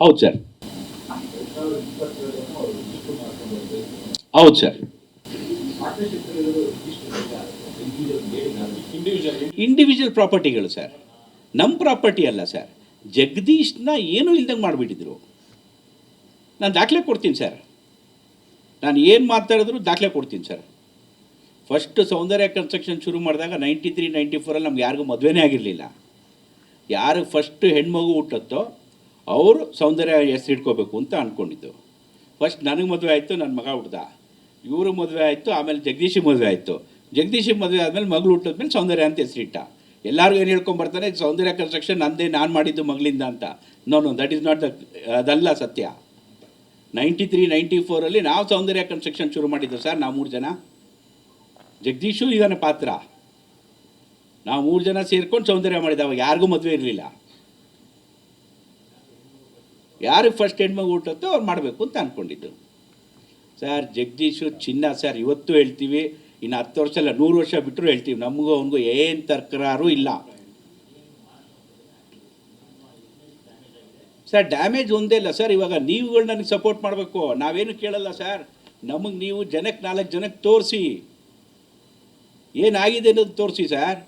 ಹೌದು ಸರ್ ಹೌದು sir individual ಪ್ರಾಪರ್ಟಿಗಳು ಸರ್ ನಮ್ಮ ಪ್ರಾಪರ್ಟಿ ಅಲ್ಲ ಸರ್ ಜಗದೀಶ್ನ ಏನೂ ಇಲ್ದಂಗೆ ಮಾಡಿಬಿಟ್ಟಿದ್ರು? ನಾನು ದಾಖಲೆ ಕೊಡ್ತೀನಿ ಸರ್ ನಾನು ಏನು ಮಾತಾಡಿದ್ರು ದಾಖಲೆ ಕೊಡ್ತೀನಿ ಸರ್ ಫಸ್ಟ್ ಸೌಂದರ್ಯ ಕನ್ಸ್ಟ್ರಕ್ಷನ್ ಶುರು ಮಾಡಿದಾಗ ನೈಂಟಿ ತ್ರೀ ನೈಂಟಿ ಫೋರಲ್ಲಿ ನಮ್ಗೆ ಯಾರಿಗೂ ಮದುವೆನೇ ಆಗಿರಲಿಲ್ಲ. ಯಾರು ಫಸ್ಟ್ ಹೆಣ್ಮಗು ಹುಟ್ಟತ್ತೋ ಅವರು ಸೌಂದರ್ಯ ಹೆಸರು ಇಟ್ಕೋಬೇಕು ಅಂತ ಅಂದ್ಕೊಂಡಿದ್ದು ಫಸ್ಟ್ ನನಗೆ ಮದುವೆ ಆಯಿತು ನನ್ನ ಮಗ ಹುಡ್ದ ಇವರು ಮದುವೆ ಆಯಿತು, ಆಮೇಲೆ ಜಗದೀಶ್ ಮದುವೆ ಆಯಿತು. ಜಗದೀಶಿಗೆ ಮದುವೆ ಆದಮೇಲೆ ಮಗಳು ಹುಟ್ಟಿದ್ಮೇಲೆ ಸೌಂದರ್ಯ ಅಂತ ಹೆಸರಿಟ್ಟ ಎಲ್ಲರಿಗೂ ಏನು ಹೇಳ್ಕೊಂಬರ್ತಾರೆ ಸೌಂದರ್ಯ ಕನ್ಸ್ಟ್ರಕ್ಷನ್ ನಂದೇ, ನಾನು ಮಾಡಿದ್ದು ಮಗಳಿಂದ ಅಂತ. No no that is not the ಅದಲ್ಲ ಸತ್ಯ. ನೈಂಟಿ ತ್ರೀ ನೈಂಟಿ ಫೋರಲ್ಲಿ ನಾವು ಸೌಂದರ್ಯ ಕನ್ಸ್ಟ್ರಕ್ಷನ್ ಶುರು ಮಾಡಿದ್ದು. ಸರ್, ನಾವು ಮೂರು ಜನ. ಜಗದೀಶು ಇದನ್ನು ಪಾತ್ರ. ನಾವು ಮೂರು ಜನ ಸೇರ್ಕೊಂಡು ಸೌಂದರ್ಯ ಮಾಡಿದ ಅವಾಗ ಯಾರಿಗೂ ಮದುವೆ ಇರಲಿಲ್ಲ. ಯಾರಿಗೆ ಫಸ್ಟ್ ಹೆಣ್ಮಗು ಹುಟ್ಟುತ್ತೋ ಅವ್ರು ಮಾಡಬೇಕು ಅಂತ ಅಂದ್ಕೊಂಡಿದ್ದು ಸರ್ ಜಗದೀಶು, ಚಿನ್ನ ಸರ್ ಇವತ್ತು ಹೇಳ್ತೀವಿ. ಇನ್ನು ಹತ್ತು ವರ್ಷ ಅಲ್ಲ, ನೂರು ವರ್ಷ ಬಿಟ್ಟರು ಹೇಳ್ತೀವಿ. ನಮಗೂ ಅವನಿಗೂ ಏನು ತಕರಾರು ಇಲ್ಲ. ಸರ್ ಡ್ಯಾಮೇಜ್ ಒಂದೇ ಇಲ್ಲ. ಸರ್ ಇವಾಗ ನೀವುಗಳು ನನಗೆ ಸಪೋರ್ಟ್ ಮಾಡಬೇಕು. ನಾವೇನು ಕೇಳಲ್ಲ ಸರ್ ನಮಗೆ ನೀವು ಜನಕ್ಕೆ ನಾಲ್ಕು ಜನಕ್ಕೆ ತೋರಿಸಿ. ಏನಾಗಿದೆ ಅನ್ನೋದು ತೋರಿಸಿ ಸರ್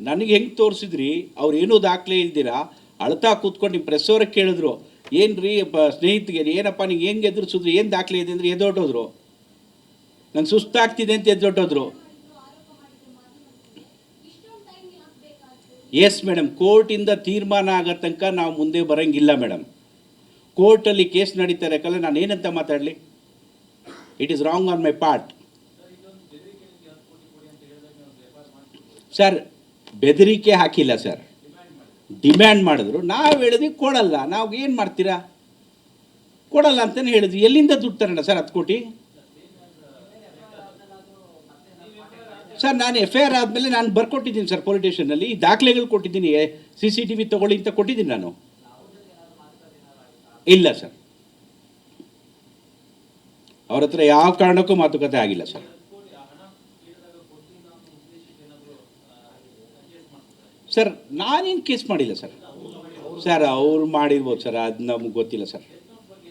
ನನಗೆ ಹೆಂಗೆ ತೋರಿಸಿದ್ರಿ? ಅವ್ರು ಏನೂ ದಾಖಲೆ ಇಲ್ದಿರಾ? ಅಳ್ತಾ ಕೂತ್ಕೊಂಡು ನಿಮ್ಮ ಪ್ರೆಸ್ ಅವ್ರಿಗೆ ಕೇಳಿದ್ರು. ಏನು ರೀ ಸ್ನೇಹಿತಿಗೆ, ಏನಪ್ಪ ನೀವು ಹೆಂಗೆ ಎದುರಿಸಿದ್ರು? ಏನು ದಾಖಲೆ ಇದೆ ಅಂದರೆ ಎದ್ದೊಟ್ಟೋದ್ರು ನಂಗೆ ಸುಸ್ತಾಗ್ತಿದೆ ಅಂತ ಎದ್ದೊಟ್ಟೋದ್ರು ಎಸ್ ಮೇಡಮ್ ಕೋರ್ಟಿಂದ ತೀರ್ಮಾನ ಆಗೋ ತನಕ ನಾವು ಮುಂದೆ ಬರೋಂಗಿಲ್ಲ ಮೇಡಮ್ ಕೋರ್ಟಲ್ಲಿ ಕೇಸ್ ನಡೀತಾ ಇರೋಕ್ಕಲ್ಲ ನಾನು ಏನಂತ ಮಾತಾಡಲಿ? It is wrong on my part sir ಬೆದರಿಕೆ ಹಾಕಿಲ್ಲ ಸರ್. ಡಿಮ್ಯಾಂಡ್ ಮಾಡಿದ್ರು. ನಾವು ಹೇಳಿದ್ವಿ ಕೊಡಲ್ಲ. ನಾವು ಏನು ಮಾಡ್ತೀರಾ? ಕೊಡಲ್ಲ ಅಂತಲೇ ಹೇಳಿದ್ವಿ. ಎಲ್ಲಿಂದ ದುಡ್ಡು ತರೋಣ ಸರ್ ಹತ್ತು ಕೋಟಿ? ಸರ್, ನಾನು ಎಫ್ ಐ ಆರ್ ಆದಮೇಲೆ ನಾನು ಬರ್ಕೊಟ್ಟಿದ್ದೀನಿ ಸರ್ ಪೊಲೀಸ್ ಸ್ಟೇಷನಲ್ಲಿ ಈ ದಾಖಲೆಗಳು ಕೊಟ್ಟಿದ್ದೀನಿ. ಸಿ ಸಿ ಟಿ ವಿ ತೊಗೊಳ್ಳಿ ಅಂತ ಕೊಟ್ಟಿದ್ದೀನಿ ನಾನು. ಇಲ್ಲ ಸರ್. ಅವ್ರ ಹತ್ರ ಯಾವ ಕಾರಣಕ್ಕೂ ಮಾತುಕತೆ ಆಗಿಲ್ಲ ಸರ್. ಸರ್ ನಾನೇನು ಕೇಸ್ ಮಾಡಿಲ್ಲ ಸರ್. ಸರ್ ಅವ್ರು ಮಾಡಿರ್ಬೋದು ಸರ್ ಅದು ನಮ್ಗೆ ಗೊತ್ತಿಲ್ಲ ಸರ್.